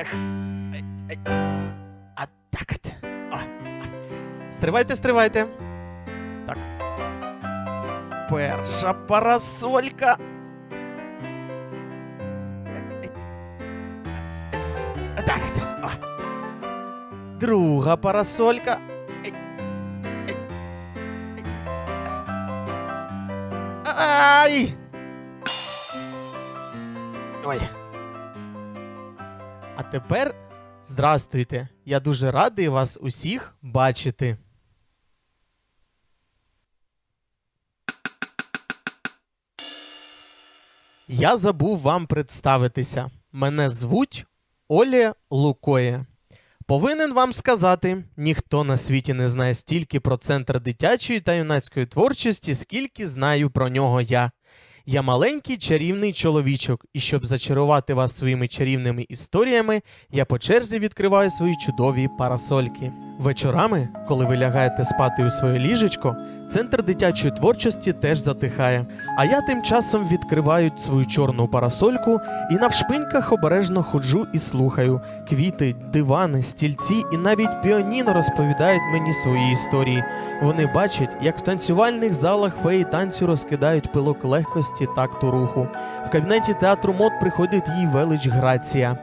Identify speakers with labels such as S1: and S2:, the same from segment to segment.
S1: Ех. Ай, ай. А так от. О. Стривайте, стривайте. Так. Перша парасолька. Так. О. Друга парасолька. Ай. Ой. А тепер здрастуйте. Я дуже радий вас усіх бачити. Я забув вам представитися. Мене звуть Олє Лукоє. Повинен вам сказати, ніхто на світі не знає стільки про центр дитячої та юнацької творчості, скільки знаю про нього я. Я маленький чарівний чоловічок, і щоб зачарувати вас своїми чарівними історіями, я по черзі відкриваю свої чудові парасольки. Вечорами, коли ви лягаєте спати у своє ліжечко, центр дитячої творчості теж затихає. А я тим часом відкриваю свою чорну парасольку і навшпиньках обережно ходжу і слухаю. Квіти, дивани, стільці і навіть піаніно розповідають мені свої історії. Вони бачать, як в танцювальних залах феї танцю розкидають пилок легкості такту руху. В кабінеті театру мод приходить їй велич грація.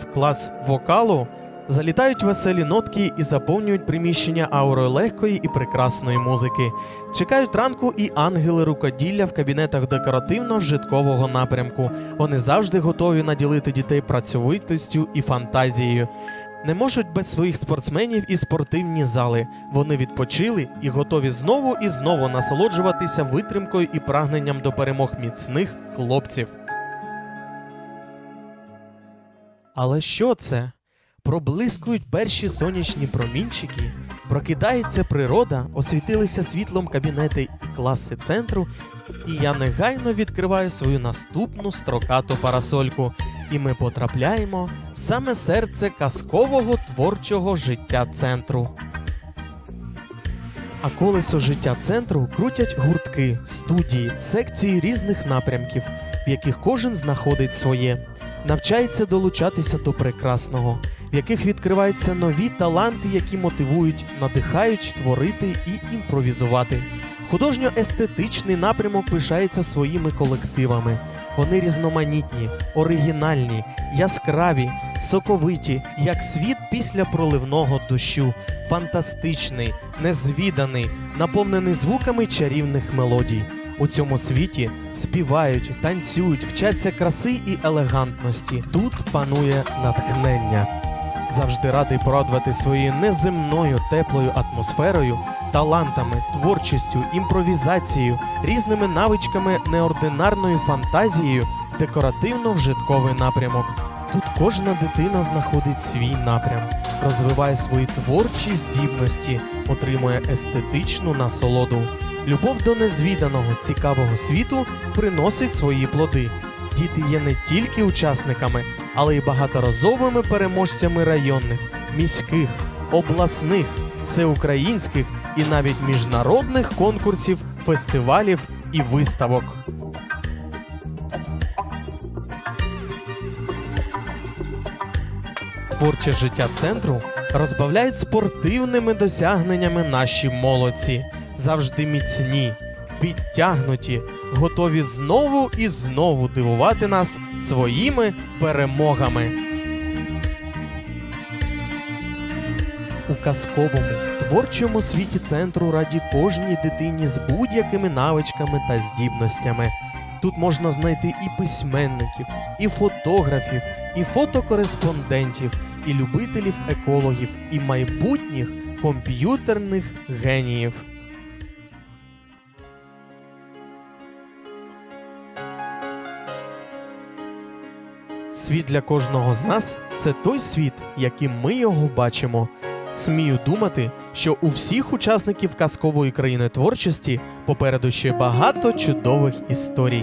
S1: В клас вокалу залітають веселі нотки і заповнюють приміщення аурою легкої і прекрасної музики. Чекають ранку і ангели рукоділля в кабінетах декоративно-житкового напрямку. Вони завжди готові наділити дітей працьовитостю і фантазією. Не можуть без своїх спортсменів і спортивні зали. Вони відпочили і готові знову і знову насолоджуватися витримкою і прагненням до перемог міцних хлопців. Але що це? Проблискують перші сонячні промінчики, прокидається природа, освітилися світлом кабінети і класи центру, і я негайно відкриваю свою наступну строкату парасольку, і ми потрапляємо в саме серце казкового творчого життя центру. А колесо життя центру крутять гуртки, студії, секції різних напрямків, в яких кожен знаходить своє, навчається долучатися до прекрасного, в яких відкриваються нові таланти, які мотивують, надихають творити і імпровізувати. Художньо-естетичний напрямок пишається своїми колективами. Вони різноманітні, оригінальні, яскраві, соковиті, як світ після проливного дощу, фантастичний, незвіданий, наповнений звуками чарівних мелодій. У цьому світі співають, танцюють, вчаться краси і елегантності. Тут панує натхнення. Завжди радий порадувати своєю неземною теплою атмосферою, талантами, творчістю, імпровізацією, різними навичками, неординарною фантазією, декоративно-вжитковий напрямок. Тут кожна дитина знаходить свій напрям, розвиває свої творчі здібності, отримує естетичну насолоду. Любов до незвіданого цікавого світу приносить свої плоди. Діти є не тільки учасниками, але й багаторазовими переможцями районних, міських, обласних, всеукраїнських і навіть міжнародних конкурсів, фестивалів і виставок. Творче життя центру розбавляють спортивними досягненнями наші молодці, завжди міцні, підтягнуті, готові знову і знову дивувати нас своїми перемогами. У казковому творчому світі центру раді кожній дитині з будь-якими навичками та здібностями. Тут можна знайти і письменників, і фотографів, і фотокореспондентів, і любителів екологів, і майбутніх комп'ютерних геніїв. Світ для кожного з нас це той світ, яким ми його бачимо. Смію думати, що у всіх учасників казкової країни творчості попереду ще багато чудових історій.